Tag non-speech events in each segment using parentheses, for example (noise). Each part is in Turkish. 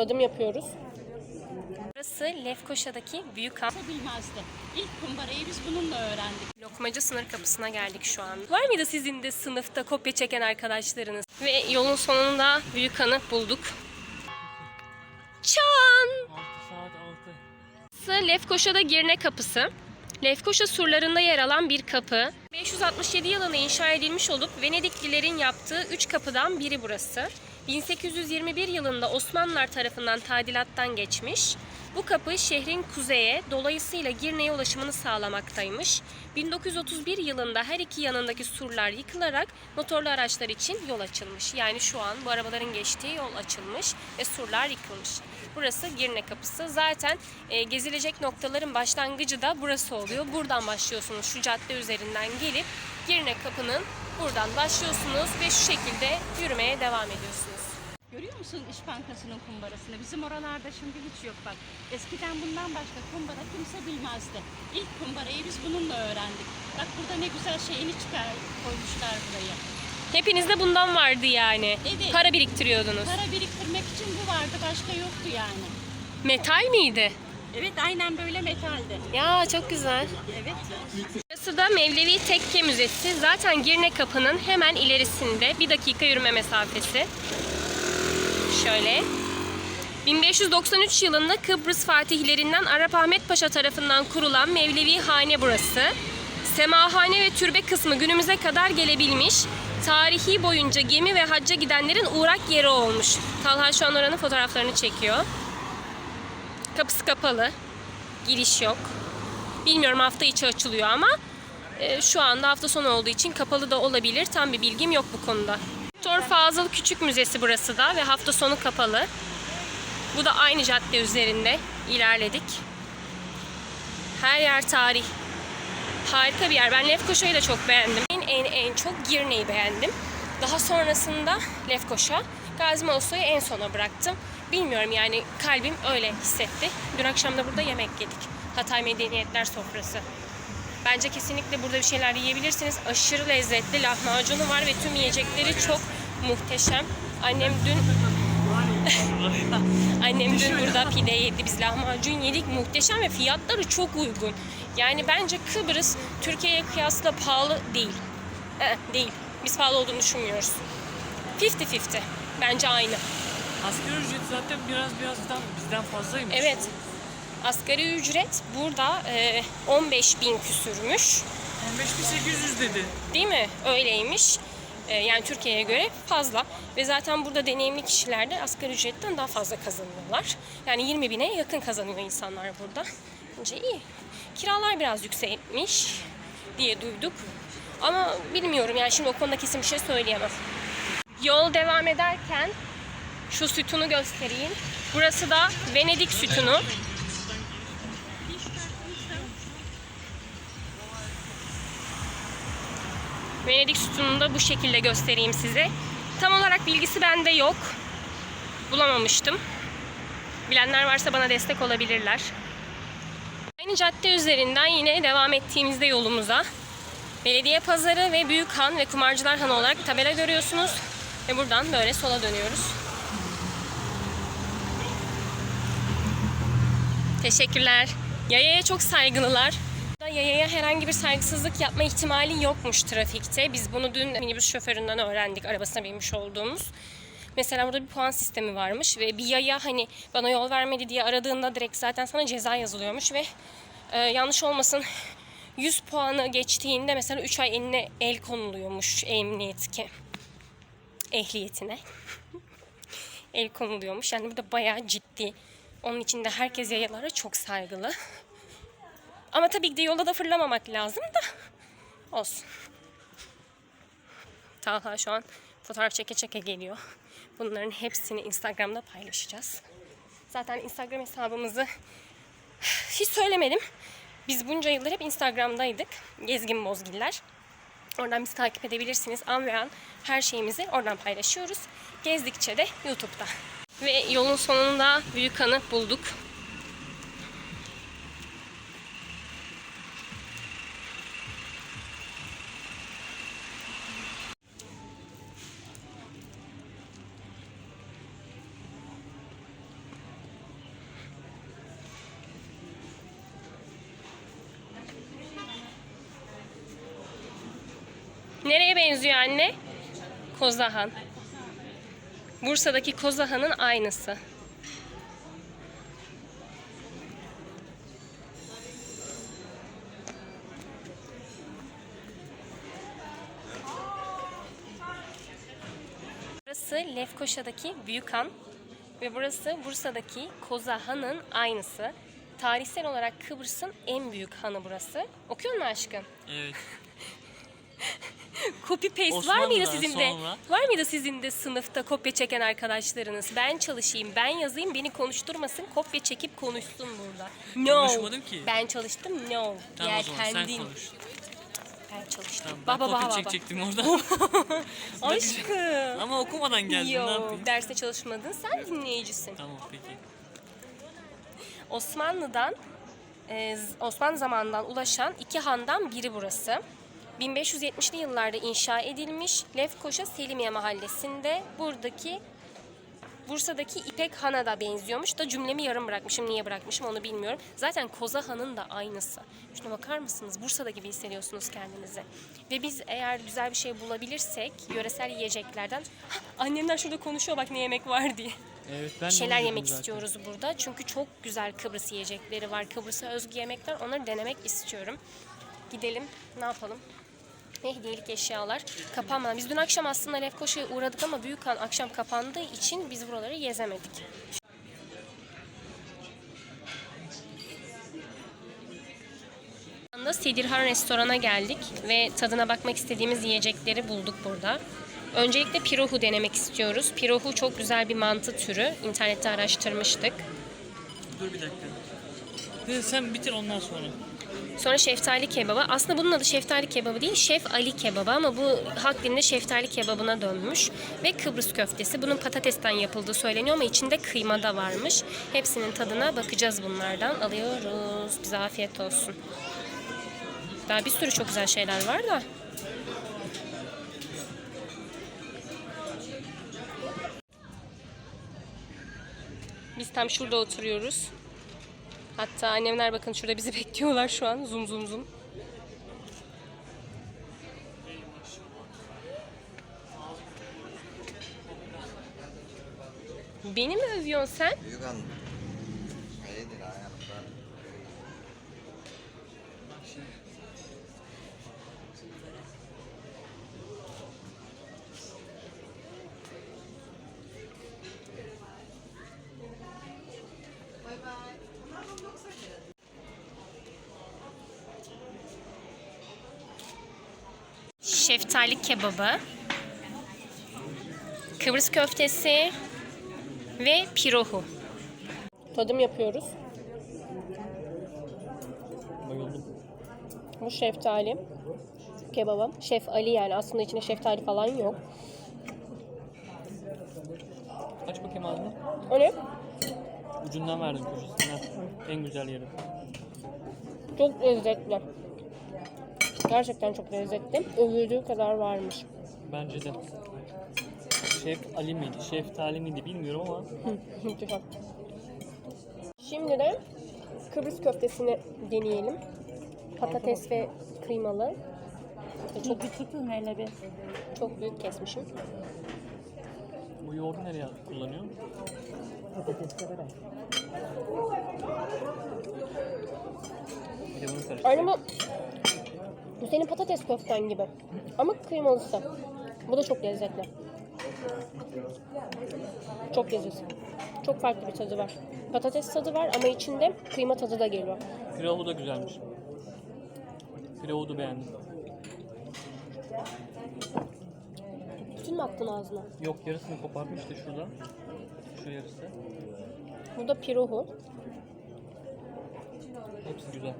Tadım yapıyoruz. Burası Lefkoşa'daki büyük han. bilmezdi. İlk kumbarayı biz bununla öğrendik. Lokmacı sınır kapısına geldik şu an. Var mıydı sizin de sınıfta kopya çeken arkadaşlarınız? Ve yolun sonunda büyük hanı bulduk. Çan! 6 saat 6. Burası Lefkoşa'da Girne Kapısı. Lefkoşa surlarında yer alan bir kapı. 567 yılında inşa edilmiş olup Venediklilerin yaptığı üç kapıdan biri burası. 1821 yılında Osmanlılar tarafından tadilattan geçmiş. Bu kapı şehrin kuzeye, dolayısıyla Girne'ye ulaşımını sağlamaktaymış. 1931 yılında her iki yanındaki surlar yıkılarak motorlu araçlar için yol açılmış. Yani şu an bu arabaların geçtiği yol açılmış ve surlar yıkılmış. Burası Girne Kapısı. Zaten e, gezilecek noktaların başlangıcı da burası oluyor. Buradan başlıyorsunuz şu cadde üzerinden gelip Girne Kapı'nın buradan başlıyorsunuz ve şu şekilde yürümeye devam ediyorsunuz. Görüyor musun İş Bankası'nın kumbarasını? Bizim oralarda şimdi hiç yok bak. Eskiden bundan başka kumbara kimse bilmezdi. İlk kumbarayı biz bununla öğrendik. Bak burada ne güzel şeyini çıkar koymuşlar buraya. Hepinizde bundan vardı yani. Evet. Para biriktiriyordunuz. Para biriktirmek için bu vardı başka yoktu yani. Metal miydi? Evet aynen böyle metaldi. Ya çok güzel. Evet. Burası da Mevlevi Tekke Müzesi. Zaten Girne Kapı'nın hemen ilerisinde. Bir dakika yürüme mesafesi. Şöyle. 1593 yılında Kıbrıs fatihlerinden Arap Ahmet Paşa tarafından kurulan Mevlevi Hane burası. Semahane ve türbe kısmı günümüze kadar gelebilmiş. Tarihi boyunca gemi ve hacca gidenlerin uğrak yeri olmuş. Talha şu an oranın fotoğraflarını çekiyor. Kapısı kapalı. Giriş yok. Bilmiyorum hafta içi açılıyor ama e, şu anda hafta sonu olduğu için kapalı da olabilir. Tam bir bilgim yok bu konuda. Doktor Fazıl Küçük Müzesi burası da ve hafta sonu kapalı. Bu da aynı cadde üzerinde ilerledik. Her yer tarih. Harika bir yer. Ben Lefkoşa'yı da çok beğendim. En en, en çok Girne'yi beğendim. Daha sonrasında Lefkoşa, Gazi Mosso'yu en sona bıraktım. Bilmiyorum yani kalbim öyle hissetti. Dün akşam da burada yemek yedik. Hatay Medeniyetler Sofrası. Bence kesinlikle burada bir şeyler yiyebilirsiniz. Aşırı lezzetli lahmacunu var ve tüm yiyecekleri çok muhteşem. Annem dün Annem dün burada pide yedi. Biz lahmacun yedik. Muhteşem ve fiyatları çok uygun. Yani bence Kıbrıs Türkiye'ye kıyasla pahalı değil. Ee, değil. Biz pahalı olduğunu düşünmüyoruz. 50-50. Bence aynı. Asgari ücret zaten biraz birazdan bizden fazlaymış. Evet. Asgari ücret burada e, 15 bin küsürmüş. 15.800 dedi. Değil mi? Öyleymiş. E, yani Türkiye'ye göre fazla. Ve zaten burada deneyimli kişiler de asgari ücretten daha fazla kazanıyorlar. Yani 20 bine yakın kazanıyor insanlar burada. Bence iyi. Kiralar biraz yüksekmiş diye duyduk. Ama bilmiyorum yani şimdi o konuda kesin bir şey söyleyemem. Yol devam ederken şu sütunu göstereyim. Burası da Venedik sütunu. Venedik sütununu da bu şekilde göstereyim size. Tam olarak bilgisi bende yok. Bulamamıştım. Bilenler varsa bana destek olabilirler. Aynı cadde üzerinden yine devam ettiğimizde yolumuza Belediye Pazarı ve Büyük Han ve Kumarcılar Han olarak tabela görüyorsunuz. Ve buradan böyle sola dönüyoruz. Teşekkürler. Yayaya çok saygılılar. Yayaya herhangi bir saygısızlık yapma ihtimali yokmuş trafikte. Biz bunu dün minibüs şoföründen öğrendik arabasına binmiş olduğumuz. Mesela burada bir puan sistemi varmış ve bir yaya hani bana yol vermedi diye aradığında direkt zaten sana ceza yazılıyormuş ve e, yanlış olmasın 100 puanı geçtiğinde mesela 3 ay eline el konuluyormuş emniyet ki ehliyetine. (laughs) el konuluyormuş. Yani burada bayağı ciddi. Onun için de herkes yayalara çok saygılı. Ama tabii ki de yolda da fırlamamak lazım da olsun. Talha şu an fotoğraf çeke çeke geliyor. Bunların hepsini Instagram'da paylaşacağız. Zaten Instagram hesabımızı hiç söylemedim. Biz bunca yıldır hep Instagram'daydık. Gezgin Bozgiller. Oradan bizi takip edebilirsiniz. An ve an her şeyimizi oradan paylaşıyoruz. Gezdikçe de YouTube'da. Ve yolun sonunda Büyük Han'ı bulduk. Benziyor anne? Kozahan. Bursa'daki Kozahan'ın aynısı. Burası Lefkoşa'daki Büyükhan ve burası Bursa'daki Kozahan'ın aynısı. Tarihsel olarak Kıbrıs'ın en büyük hanı burası. Okuyor musun aşkım? Evet. (laughs) (laughs) Copy paste var mıydı Osmanlı'dan sizin de? sonra- Var mıydı sizin de sınıfta kopya çeken arkadaşlarınız? Ben çalışayım, ben yazayım, beni konuşturmasın, kopya çekip konuşsun burada. No. Konuşmadım ki. Ben çalıştım, no. Tamam o zaman sen Yeltendim. konuş. Ben çalıştım. Tamam, ben baba kopya baba. çekecektim orada. (laughs) Aşkım. Ama okumadan geldim ne Yo, yapayım? derste çalışmadın, sen dinleyicisin. Tamam peki. Osmanlı'dan, e, Z- Osmanlı zamanından ulaşan iki handan biri burası. 1570'li yıllarda inşa edilmiş Lefkoşa Selimiye mahallesinde buradaki Bursa'daki İpek Han'a da benziyormuş da cümlemi yarım bırakmışım. Niye bırakmışım onu bilmiyorum. Zaten Koza Han'ın da aynısı. Şuna bakar mısınız? Bursa'da gibi hissediyorsunuz kendinizi. Ve biz eğer güzel bir şey bulabilirsek yöresel yiyeceklerden Hah, annemler şurada konuşuyor bak ne yemek var diye Evet ben bir şeyler yemek istiyoruz burada. Çünkü çok güzel Kıbrıs yiyecekleri var. Kıbrıs'a özgü yemekler. Onları denemek istiyorum. Gidelim. Ne yapalım? Ne hediyelik eşyalar. Kapanmadan. Biz dün akşam aslında Lefkoşa'ya uğradık ama Büyükhan akşam kapandığı için biz buraları gezemedik. Anda Sedirhan restorana geldik ve tadına bakmak istediğimiz yiyecekleri bulduk burada. Öncelikle pirohu denemek istiyoruz. Pirohu çok güzel bir mantı türü. İnternette araştırmıştık. Dur bir dakika. Sen bitir ondan sonra. Sonra şeftali kebabı. Aslında bunun adı şeftali kebabı değil, Şef Ali kebabı ama bu halk dilinde şeftali kebabına dönmüş. Ve Kıbrıs köftesi. Bunun patatesten yapıldığı söyleniyor ama içinde kıyma da varmış. Hepsinin tadına bakacağız bunlardan. Alıyoruz. Bize afiyet olsun. Daha bir sürü çok güzel şeyler var da. Biz tam şurada oturuyoruz. Hatta annemler bakın şurada bizi (laughs) bekliyorlar şu an. Zum zum zum. Beni mi övüyorsun sen? Büyük hanım. Şeftali kebabı. Kıbrıs köftesi ve pirohu. Tadım yapıyoruz. Bayıldım. Bu şeftali kebabı. Şef Ali yani aslında içinde şeftali falan yok. Aç bakayım ağzını. Ne? Ucundan verdim köşesinden. En güzel yeri. Çok lezzetli. Gerçekten çok lezzetli. Övüldüğü kadar varmış. Bence de. Şef Ali miydi? Şeftali miydi bilmiyorum ama Güzel. Şimdi de Kıbrıs köftesini deneyelim. Patates ve kıymalı. Çok Bir tutun hele bir. çok büyük kesmişim. bu yoğurdu nereye kullanıyor? Bir de bunu karıştır. Aynı bu bu senin patates köften gibi. Ama kıymalısı. Bu da çok lezzetli. Çok lezzetli. Çok farklı bir tadı var. Patates tadı var ama içinde kıyma tadı da geliyor. Pilavı da güzelmiş. Pilavı da beğendim. Bütün mü attın ağzına? Yok yarısını kopardım işte şurada. Şu yarısı. Bu da pirohu. Hepsi güzel.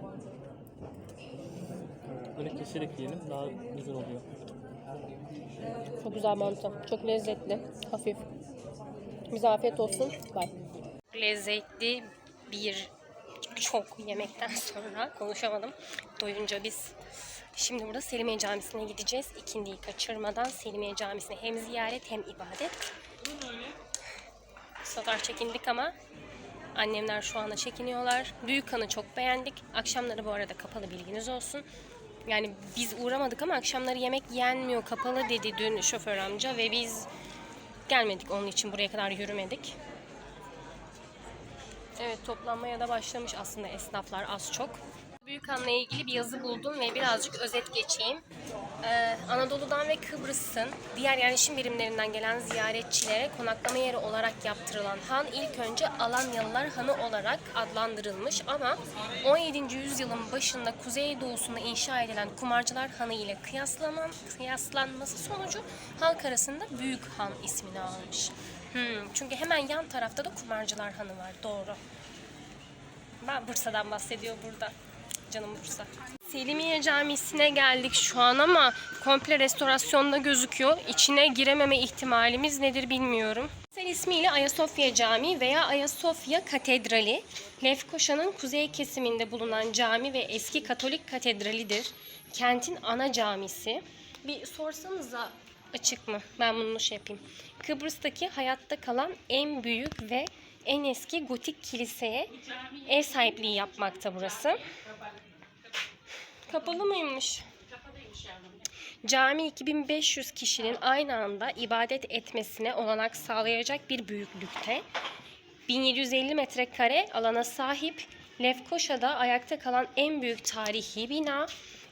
Böyle keserek yiyelim daha güzel oluyor. Çok güzel mantı. Çok lezzetli. Hafif. Bize afiyet olsun. Bye. Lezzetli bir çok yemekten (laughs) sonra konuşamadım. Doyunca biz şimdi burada Selimiye Camisi'ne gideceğiz. İkindiyi kaçırmadan Selimiye Camisi'ne hem ziyaret hem ibadet. Bu sefer çekindik ama annemler şu anda çekiniyorlar. Büyük kanı çok beğendik. Akşamları bu arada kapalı bilginiz olsun. Yani biz uğramadık ama akşamları yemek yenmiyor, kapalı dedi dün şoför amca ve biz gelmedik onun için buraya kadar yürümedik. Evet toplanmaya da başlamış aslında esnaflar az çok. Büyükhan'la ilgili bir yazı buldum ve birazcık özet geçeyim. Ee, Anadolu'dan ve Kıbrıs'ın diğer yerleşim birimlerinden gelen ziyaretçilere konaklama yeri olarak yaptırılan han ilk önce Alanyalılar Hanı olarak adlandırılmış ama 17. yüzyılın başında kuzeydoğusunda inşa edilen Kumarcılar Hanı ile kıyaslanan, kıyaslanması sonucu halk arasında Büyük Han ismini almış. Hmm, çünkü hemen yan tarafta da Kumarcılar Hanı var doğru. Ben Bursa'dan bahsediyor burada. Canım Bursa. Selimiye Camisi'ne geldik şu an ama komple restorasyonda gözüküyor. İçine girememe ihtimalimiz nedir bilmiyorum. Sen ismiyle Ayasofya Camii veya Ayasofya Katedrali, Lefkoşa'nın kuzey kesiminde bulunan cami ve eski Katolik katedralidir. Kentin ana camisi. Bir sorsanıza açık mı? Ben bunu şey yapayım. Kıbrıs'taki hayatta kalan en büyük ve en eski gotik kiliseye ev sahipliği yapmakta burası. Kapalı mıymış? Cami 2500 kişinin aynı anda ibadet etmesine olanak sağlayacak bir büyüklükte. 1750 metrekare alana sahip Lefkoşa'da ayakta kalan en büyük tarihi bina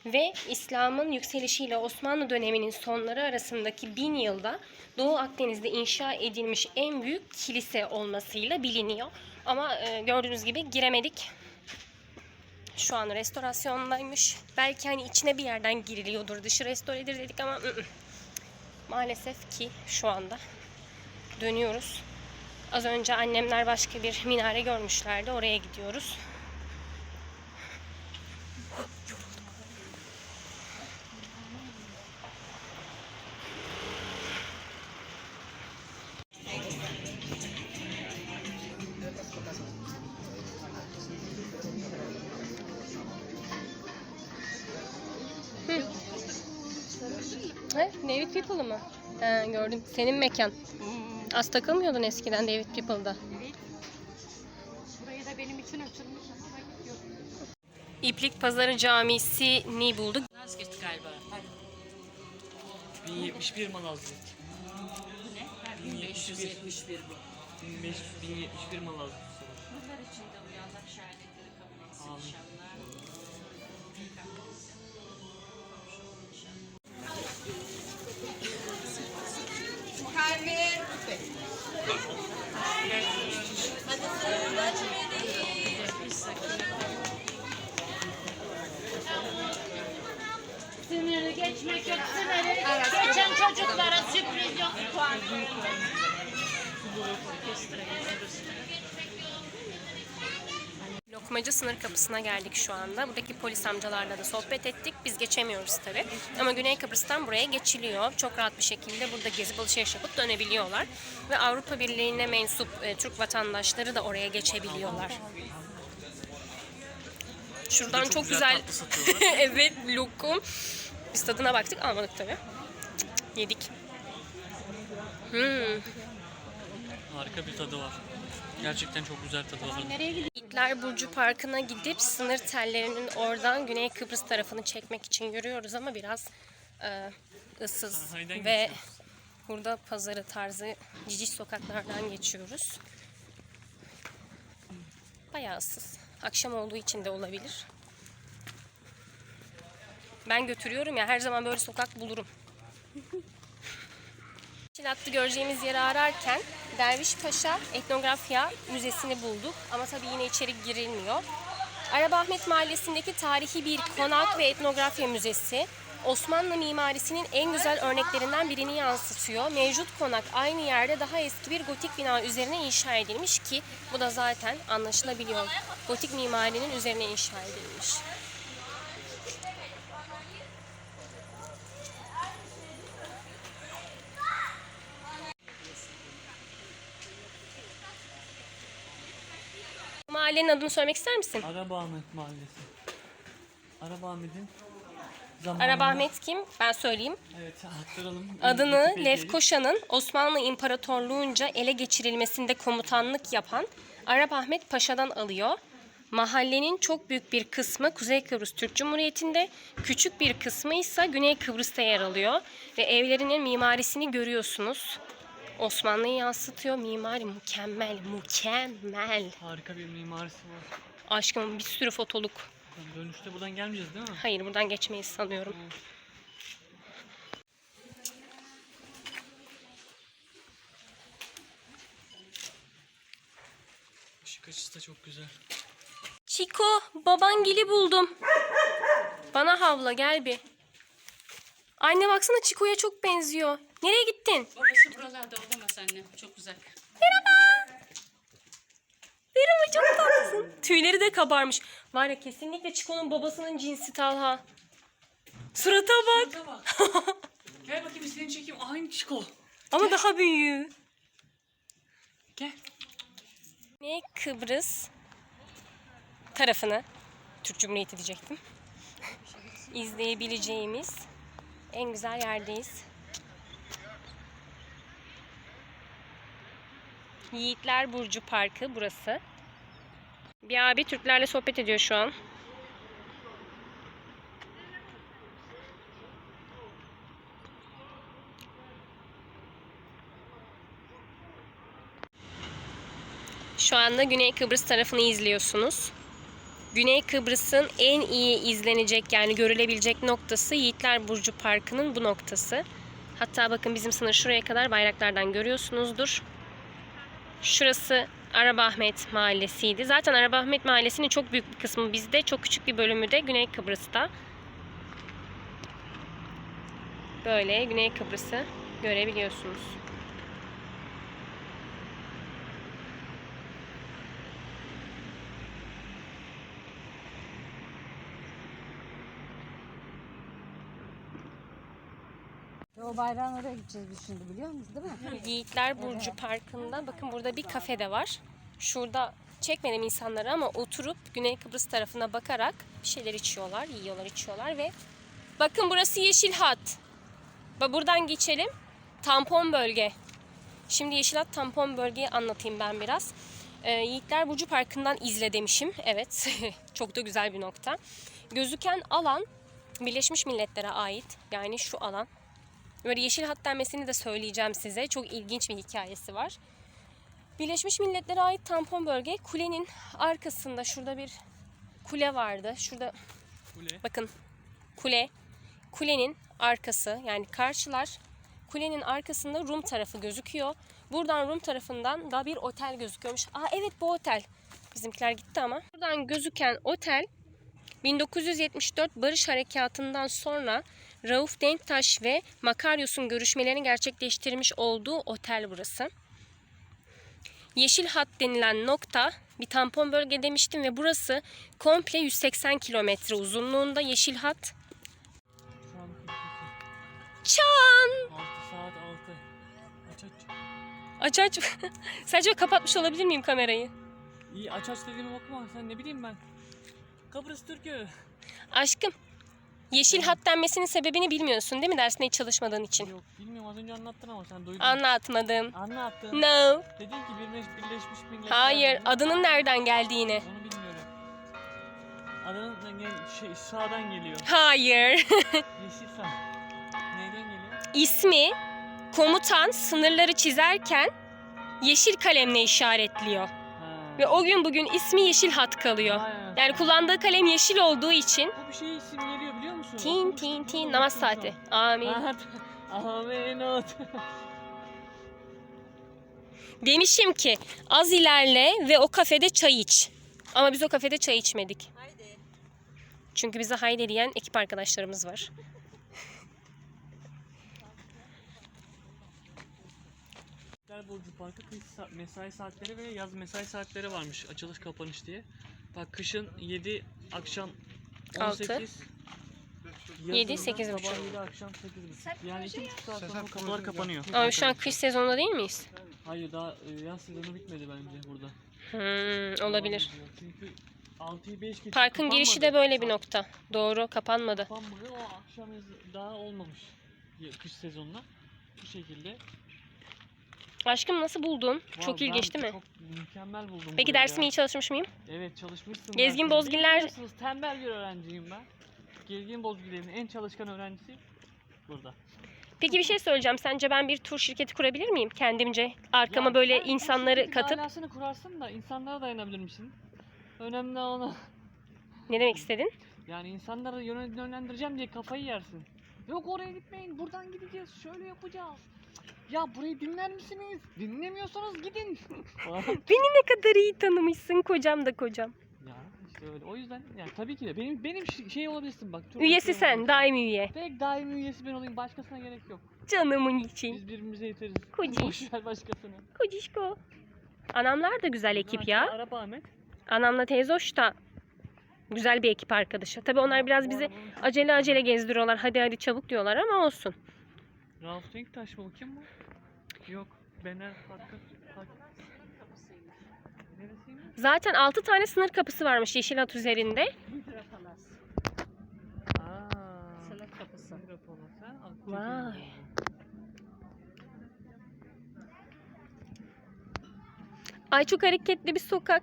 ve İslam'ın yükselişiyle Osmanlı döneminin sonları arasındaki bin yılda Doğu Akdeniz'de inşa edilmiş en büyük kilise olmasıyla biliniyor. Ama e, gördüğünüz gibi giremedik. Şu an restorasyondaymış. Belki hani içine bir yerden giriliyordur. Dışı restoredir dedik ama ı ı. maalesef ki şu anda dönüyoruz. Az önce annemler başka bir minare görmüşlerdi. Oraya gidiyoruz. Gördüm. Senin mekan. Az takılmıyordun eskiden David People'da. Burayı da benim için açılmış ama. İplik Pazarı Camisi'ni bulduk. Nazgirt galiba. 1071 Malazgirt. Ne? Ha, 1571 bu. 1500 1071 Malazgirt. Bunlar için de uyanlar şehadetleri kabul etsin inşallah. Geçmek yok, sınırı geçen çocuklara sürpriz yok puan. Lokmacı sınır kapısına geldik şu anda. Buradaki polis amcalarla da sohbet ettik. Biz geçemiyoruz tabii. Ama Güney Kıbrıs'tan buraya geçiliyor. Çok rahat bir şekilde burada gezip alışveriş yapıp dönebiliyorlar. Ve Avrupa Birliği'ne mensup e, Türk vatandaşları da oraya geçebiliyorlar. Şuradan çok, çok güzel, güzel (laughs) evet lokum. Biz tadına baktık almadık tabii. Yedik. Hmm. Harika bir tadı var. Gerçekten çok güzel tadı var. İtler Burcu Parkı'na gidip sınır tellerinin oradan Güney Kıbrıs tarafını çekmek için yürüyoruz ama biraz e, ıssız Sanayiden ve geçiyoruz. burada pazarı tarzı ciciş sokaklardan geçiyoruz. Bayağı ıssız. Akşam olduğu için de olabilir. Ben götürüyorum ya her zaman böyle sokak bulurum. (laughs) Çilatlı göreceğimiz yeri ararken Derviş Paşa Etnografya Müzesi'ni bulduk. Ama tabii yine içeri girilmiyor. Arabahmet Mahallesi'ndeki tarihi bir konak ve etnografya müzesi Osmanlı mimarisinin en güzel örneklerinden birini yansıtıyor. Mevcut konak aynı yerde daha eski bir gotik bina üzerine inşa edilmiş ki bu da zaten anlaşılabiliyor. Gotik mimarinin üzerine inşa edilmiş. Mahallenin adını söylemek ister misin? Arabahmet Mahallesi. Arabahmet'in zamanında... Arabahmet kim? Ben söyleyeyim. Evet aktaralım. Adını. Lefkoşa'nın Osmanlı İmparatorluğunca ele geçirilmesinde komutanlık yapan Arap Ahmet Paşa'dan alıyor. Mahallenin çok büyük bir kısmı Kuzey Kıbrıs Türk Cumhuriyeti'nde, küçük bir kısmı ise Güney Kıbrıs'ta yer alıyor. Ve evlerinin mimarisini görüyorsunuz. Osmanlı'yı yansıtıyor. Mimari mükemmel, mükemmel. Harika bir mimarisi var. Aşkım bir sürü fotoluk. Dönüşte buradan gelmeyeceğiz değil mi? Hayır buradan geçmeyi sanıyorum. Işık açısı da çok güzel. Çiko, babangili buldum. Bana havla gel bir. Anne baksana Çiko'ya çok benziyor. Nereye gittin? Babası buralarda olamaz anne. Çok uzak. Merhaba çok tatlısın. Tüyleri de kabarmış. Var ya kesinlikle Çiko'nun babasının cinsi Talha. Surata bak. (laughs) Gel bakayım seni çekeyim. Aynı Çiko. Ama daha büyüğü. Gel. Ne Kıbrıs tarafını Türk Cumhuriyeti diyecektim. (laughs) izleyebileceğimiz en güzel yerdeyiz. Yiğitler Burcu Parkı burası. Bir abi Türklerle sohbet ediyor şu an. Şu anda Güney Kıbrıs tarafını izliyorsunuz. Güney Kıbrıs'ın en iyi izlenecek yani görülebilecek noktası Yiğitler Burcu Parkı'nın bu noktası. Hatta bakın bizim sınır şuraya kadar bayraklardan görüyorsunuzdur. Şurası Arabahmet Mahallesi'ydi. Zaten Arabahmet Mahallesi'nin çok büyük bir kısmı bizde, çok küçük bir bölümü de Güney Kıbrıs'ta. Böyle Güney Kıbrıs'ı görebiliyorsunuz. O bayrağın oraya gideceğiz biz şimdi biliyor musunuz değil mi? (laughs) Yiğitler Burcu Parkı'nda bakın burada bir kafe de var. Şurada çekmedim insanları ama oturup Güney Kıbrıs tarafına bakarak bir şeyler içiyorlar, yiyorlar, içiyorlar ve bakın burası Yeşil Hat. Buradan geçelim. Tampon bölge. Şimdi Yeşil Hat tampon bölgeyi anlatayım ben biraz. Ee, Yiğitler Burcu Parkı'ndan izle demişim. Evet. (laughs) Çok da güzel bir nokta. Gözüken alan Birleşmiş Milletler'e ait. Yani şu alan. Böyle yeşil hat denmesini de söyleyeceğim size. Çok ilginç bir hikayesi var. Birleşmiş Milletler'e ait tampon bölge kulenin arkasında şurada bir kule vardı. Şurada Kule. bakın kule. Kulenin arkası yani karşılar kulenin arkasında Rum tarafı gözüküyor. Buradan Rum tarafından da bir otel gözüküyormuş. Aa evet bu otel. Bizimkiler gitti ama. Buradan gözüken otel 1974 Barış Harekatı'ndan sonra Rauf Denktaş ve Makaryos'un görüşmelerini gerçekleştirmiş olduğu otel burası. Yeşil Hat denilen nokta bir tampon bölge demiştim ve burası komple 180 kilometre uzunluğunda Yeşil Hat. Şu an 42. Çan! 6 saat 6. Aç aç. Aç aç. (laughs) Sadece kapatmış olabilir miyim kamerayı? İyi aç aç dediğime bakma. Sen ne bileyim ben. Kıbrıs Türk'ü. Aşkım. Yeşil Hat denmesinin sebebini bilmiyorsun değil mi dersinde hiç çalışmadığın için? Yok bilmiyorum az önce anlattın ama sen duydun. Anlatmadım. Anlattın. No. Dedin ki Birleş, Birleşmiş Milletler. Hayır. dedin. Adının nereden geldiğini. Onu bilmiyorum. Adının şey sağdan geliyor. Hayır. (laughs) Yeşil sağ. Neyden geliyor? İsmi komutan sınırları çizerken yeşil kalemle işaretliyor. Ve o gün bugün ismi yeşil hat kalıyor. Yani kullandığı kalem yeşil olduğu için Bu bir şey isim geliyor biliyor musun? tin tin tin namaz saati. Amin. Amin. Demişim ki az ilerle ve o kafede çay iç. Ama biz o kafede çay içmedik. Çünkü bize haydi diyen ekip arkadaşlarımız var. Burcu Parkı kış sa- mesai saatleri ve yaz mesai saatleri varmış açılış kapanış diye. Bak kışın 7 akşam Altı. 18 Yedi, yazın da sekiz buçuk. Sabah 7 akşam 8.30. Yani 2,5 saat sonra kapılar kapanıyor. Ama şu an kış sezonunda değil miyiz? Hayır daha e, yaz sezonu bitmedi bence burada. Hmm, olabilir. Çünkü 6'yı 5 geçe Parkın girişi de böyle bir nokta. Doğru kapanmadı. Kapanmadı o akşam daha olmamış kış sezonuna. Bu şekilde. Aşkım nasıl buldun? Vallahi Çok ilginç değil mi? Çok mükemmel buldum. Peki dersimi iyi çalışmış mıyım? Evet çalışmışsın. Gezgin. Bozgiller- Tembel bir öğrenciyim ben. Gezgin Bozgiller'in en çalışkan öğrencisi burada. Peki bir şey söyleyeceğim. Sence ben bir tur şirketi kurabilir miyim kendimce? Arkama Ya böyle insanları katıp alasını kurarsın da insanlara dayanabilir misin? Önemli olan ne demek istedin? yani insanları yön- yönlendireceğim diye kafayı yersin. Yok oraya gitmeyin buradan gideceğiz şöyle yapacağız. Ya burayı dinler misiniz? Dinlemiyorsanız gidin. (laughs) Beni ne kadar iyi tanımışsın kocam da kocam. ya işte öyle. O yüzden yani tabii ki de benim benim şey olabilirsin bak. çok Üyesi şey sen, olabilirsin. daimi üye. Tek daimi üyesi ben olayım başkasına gerek yok. Canımın için. Biz birbirimize yeteriz. Kociş. Boş ver başkasını. Kocişko. Anamlar da güzel ekip ya. Araba Ahmet. Anamla teyze hoş da güzel bir ekip arkadaşı. Tabii onlar biraz bizi acele acele gezdiriyorlar. Hadi hadi çabuk diyorlar ama olsun. Rauf Denktaş mı kim bu? Yok. Bener Hakkı. Zaten 6 tane sınır kapısı varmış Yeşilat üzerinde. Hidra Palas. Aa. Sınır kapısı. Al, Vay. Ay çok hareketli bir sokak.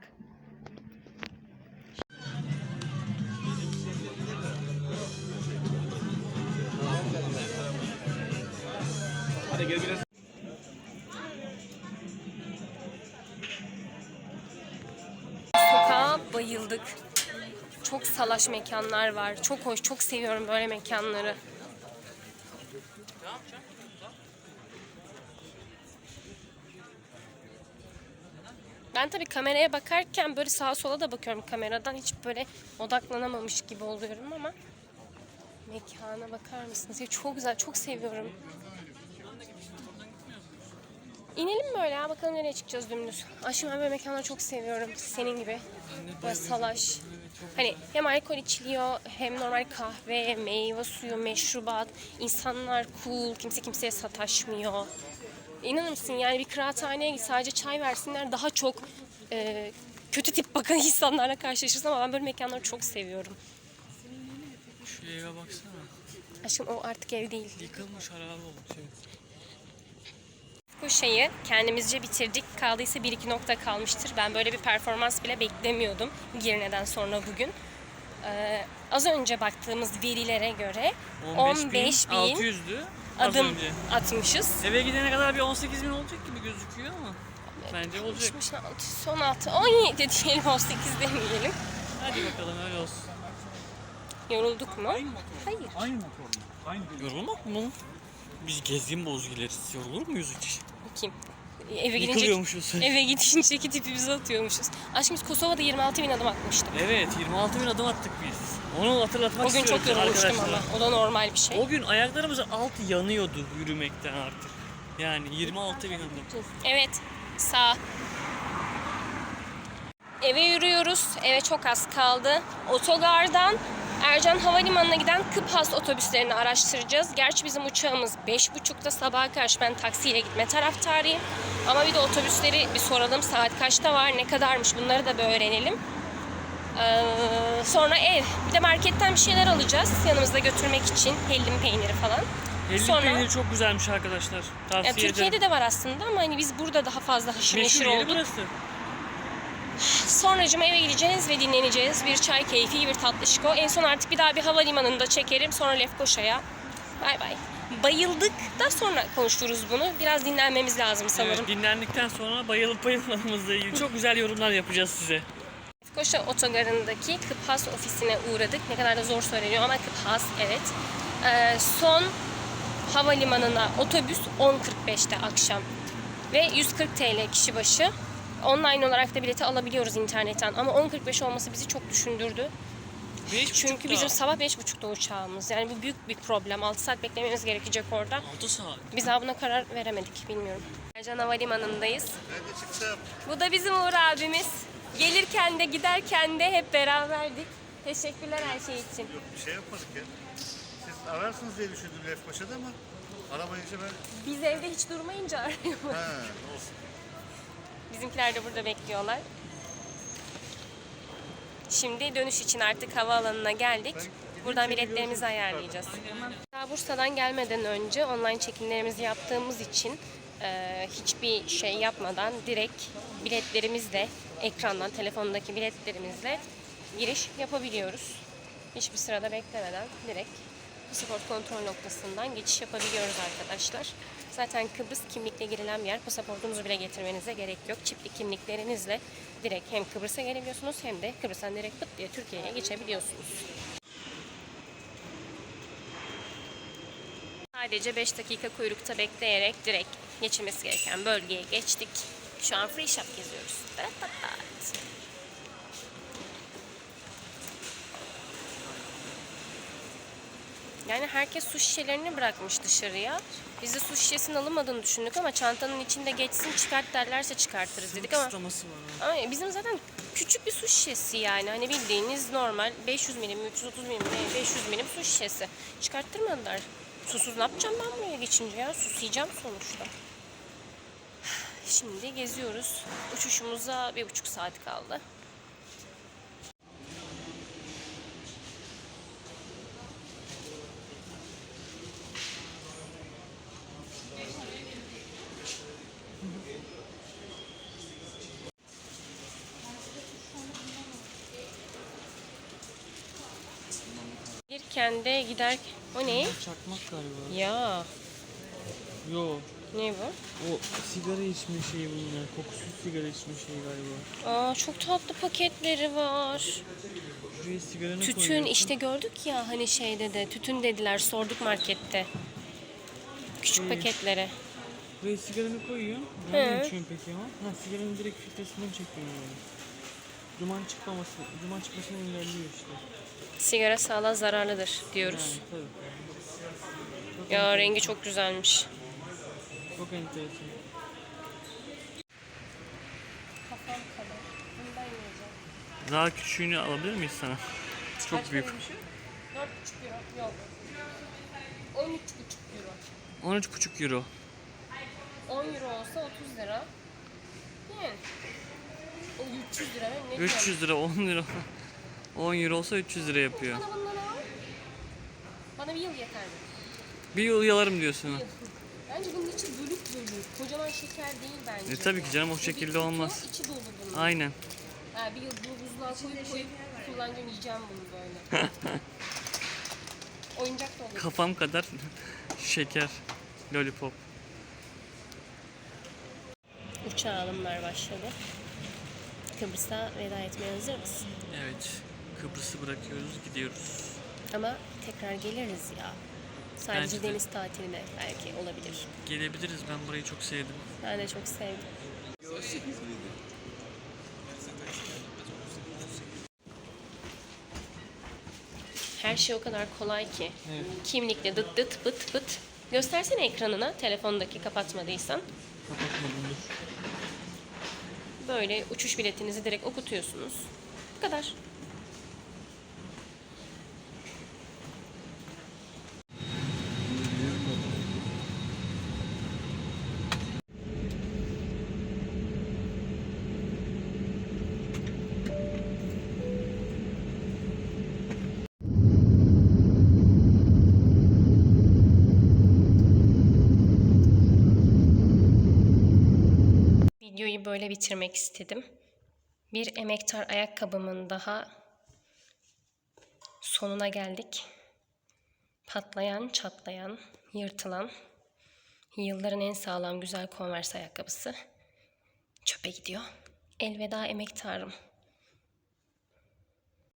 Sokağa bayıldık. Çok salaş mekanlar var. Çok hoş, çok seviyorum böyle mekanları. Ben tabii kameraya bakarken böyle sağa sola da bakıyorum kameradan. Hiç böyle odaklanamamış gibi oluyorum ama mekana bakar mısınız? Ya çok güzel, çok seviyorum. İnelim mi böyle ya? Bakalım nereye çıkacağız dümdüz. Aşkım ben böyle mekanları çok seviyorum. Senin gibi. Böyle salaş. Hani hem alkol içiliyor hem normal kahve, meyve suyu, meşrubat. İnsanlar cool, kimse kimseye sataşmıyor. İnanır mısın yani bir kıraathaneye git sadece çay versinler daha çok e, kötü tip bakan (laughs) insanlarla karşılaşırsın ama ben böyle mekanları çok seviyorum. Şu eve baksana. Aşkım o artık ev değil. Yıkılmış harabe olmuş. Şeyi kendimizce bitirdik. Kaldıysa bir iki nokta kalmıştır. Ben böyle bir performans bile beklemiyordum Girne'den sonra bugün. Ee, az önce baktığımız verilere göre 15 bin 15.600'dü az adım önce. atmışız. Eve gidene kadar bir 18 bin olacak gibi gözüküyor ama bence olacak. 66, 16, 17 diyelim 18 demeyelim. Hadi bakalım öyle olsun. Yorulduk mu? Hayır. Aynı motor mu? Aynı Yorulmak mı? Biz gezgin bozgileriz. Yorulur muyuz hiç? Kim? Eve gidince Yıkılıyormuşuz. (laughs) eve gidince tipimizi atıyormuşuz. Aşkım biz Kosova'da 26 bin adım atmıştık. Evet 26 bin adım attık biz. Onu hatırlatmak O gün çok yorulmuştum arkadaşlar. ama. O da normal bir şey. O gün ayaklarımızın altı yanıyordu yürümekten artık. Yani 26 bin adım. Evet. Sağ. Eve yürüyoruz. Eve çok az kaldı. Otogardan Ercan Havalimanı'na giden Kıphas otobüslerini araştıracağız. Gerçi bizim uçağımız 5.30'da sabaha karşı ben taksiyle gitme taraftarıyım. Ama bir de otobüsleri bir soralım. Saat kaçta var, ne kadarmış bunları da bir öğrenelim. Ee, sonra ev. Bir de marketten bir şeyler alacağız yanımızda götürmek için. Hellim peyniri falan. Hellim Sonra- peyniri çok güzelmiş arkadaşlar. Tavsiye Ya ederim. Türkiye'de de var aslında ama hani biz burada daha fazla haşır neşir Meşhur yeri olduk. burası. Sonracıma eve gideceğiz ve dinleneceğiz. Bir çay keyfi, bir tatlışko. En son artık bir daha bir havalimanında çekerim. Sonra Lefkoşa'ya. Bay bay. Bayıldık da sonra konuşuruz bunu. Biraz dinlenmemiz lazım sanırım. Evet, dinlendikten sonra bayılıp bayılmadığımızla ilgili çok güzel yorumlar yapacağız size. Lefkoşa otogarındaki Kıphas ofisine uğradık. Ne kadar da zor söyleniyor ama Kıphas evet. Ee, son havalimanına otobüs 10.45'te akşam. Ve 140 TL kişi başı. Online olarak da bileti alabiliyoruz internetten. Ama 10.45 olması bizi çok düşündürdü. Beş Çünkü bizim sabah 5.30'da uçağımız. Yani bu büyük bir problem. 6 saat beklememiz gerekecek orada. 6 saat. Biz daha buna karar veremedik. Bilmiyorum. Ercan Havalimanı'ndayız. Ben de çıktım. Bu da bizim Uğur abimiz. Gelirken de giderken de hep beraberdik. Teşekkürler her şey için. Yok bir şey yapmadık ya. Siz ararsınız diye düşündüm Lefkoşa'da ama aramayınca ben... Biz evde hiç durmayınca arıyoruz. Ha, olsun. Bizimkiler de burada bekliyorlar. Şimdi dönüş için artık havaalanına geldik. Buradan biletlerimizi ayarlayacağız. Daha Bursa'dan gelmeden önce online çekimlerimizi yaptığımız için e, hiçbir şey yapmadan direkt biletlerimizle ekrandan telefondaki biletlerimizle giriş yapabiliyoruz. Hiçbir sırada beklemeden direkt pasaport kontrol noktasından geçiş yapabiliyoruz arkadaşlar. Zaten Kıbrıs kimlikle girilen bir yer. Pasaportunuzu bile getirmenize gerek yok. Çipli kimliklerinizle direkt hem Kıbrıs'a gelebiliyorsunuz hem de Kıbrıs'tan direkt pıt diye Türkiye'ye geçebiliyorsunuz. Sadece 5 dakika kuyrukta bekleyerek direkt geçilmesi gereken bölgeye geçtik. Şu an free shop geziyoruz. Evet, evet. Yani herkes su şişelerini bırakmış dışarıya. Biz de su şişesinin alınmadığını düşündük ama çantanın içinde geçsin çıkart derlerse çıkartırız dedik ama. Ama bizim zaten küçük bir su şişesi yani. Hani bildiğiniz normal 500 milim, 330 milim, ne, 500 milim su şişesi. Çıkarttırmadılar. Susuz ne yapacağım ben buraya geçince ya? Susayacağım sonuçta. (sighs) Şimdi geziyoruz. Uçuşumuza bir buçuk saat kaldı. Gelirken de gider... O ne? Çakmak galiba. Ya Yo. ne bu? O sigara içme şeyi bunlar. Kokusuz sigara içme şeyi galiba. Aa çok tatlı paketleri var. Şuraya sigaranı Tütün koyuyorsun. işte gördük ya hani şeyde de tütün dediler sorduk markette. Küçük Hmm. paketlere. Buraya sigaranı koyuyorsun. Nereden içiyorsun peki ama? Ha sigaranın direkt filtresinden çekiyorsun yani. Duman çıkmaması, duman çıkmasını engelliyor işte. Sigara sağlığa zararlıdır diyoruz. Yani tabii. Ya rengi çok güzelmiş. Çok enteresan. Kafam kadar. Bundan yiyeceğim. Daha küçüğünü alabilir miyiz sana? Çok büyük. 4,5 euro. Yok. 13,5 euro. 13,5 euro. 10 euro olsa 30 lira. Yani. O 300 lira ne 300 lira 10 lira. 10 euro olsa 300 lira yapıyor. Bana bundan al. Bana bir yıl yeterli. Bir yıl yalarım diyorsun. Bence bunun içi bölük bölük. Kocaman şeker değil bence. E, tabii ki canım, o şekilde olmaz. İçi dolu bunun. Aynen. Ha, bir yıl bu buzluğa koyup koyup kullanacağım yiyeceğim bunu böyle. (laughs) Oyuncak da olur. Kafam kadar (laughs) şeker. Lollipop. Uçağa alımlar başladı. Kıbrıs'a veda etmeye hazır mısın? Evet. Kıbrıs'ı bırakıyoruz, gidiyoruz. Ama tekrar geliriz ya. Sadece Bence de. deniz tatiline belki olabilir. Gelebiliriz. Ben burayı çok sevdim. Ben de çok sevdim. Her şey o kadar kolay ki. Evet. Kimlikle dıt dıt bıt bıt. Göstersene ekranına telefondaki kapatmadıysan. Kapatmadım dur. Böyle uçuş biletinizi direkt okutuyorsunuz. Bu kadar. Böyle bitirmek istedim. Bir emektar ayakkabımın daha sonuna geldik. Patlayan, çatlayan, yırtılan, yılların en sağlam güzel Converse ayakkabısı çöpe gidiyor. Elveda emektarım.